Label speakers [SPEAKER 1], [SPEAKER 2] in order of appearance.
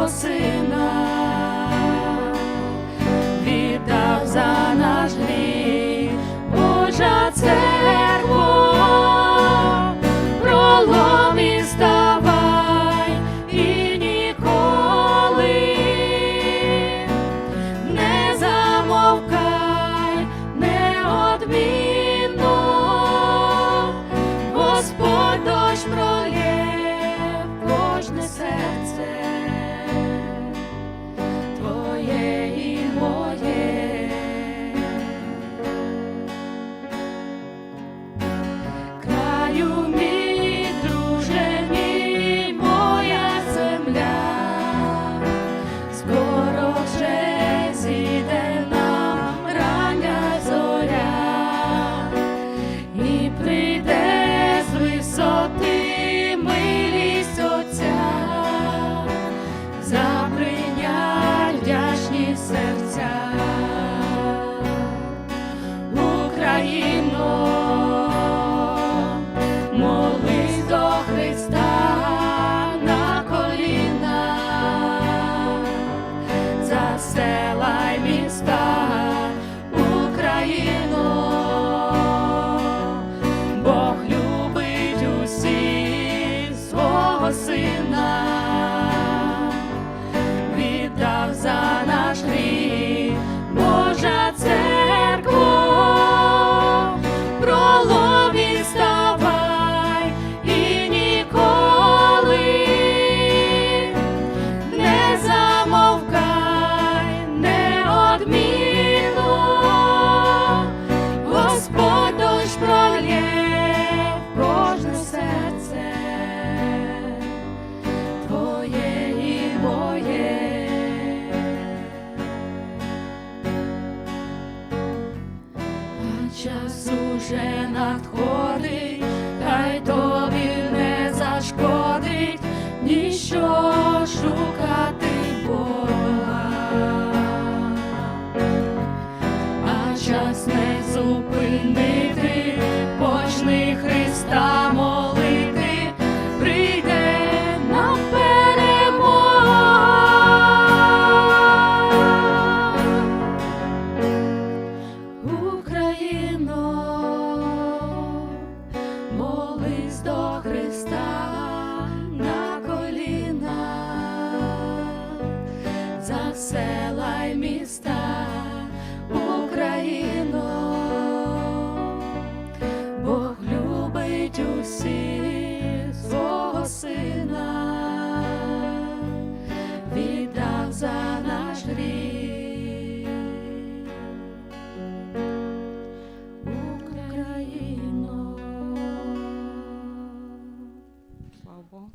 [SPEAKER 1] você. Сина, віддав за наш Божа церква, проломі ставай і ніколи не замовкай, неодмінно, Господь шукати Бога. А час не зупинити, почни Христа молити, прийде нам перемога. Україно, молись до Христа.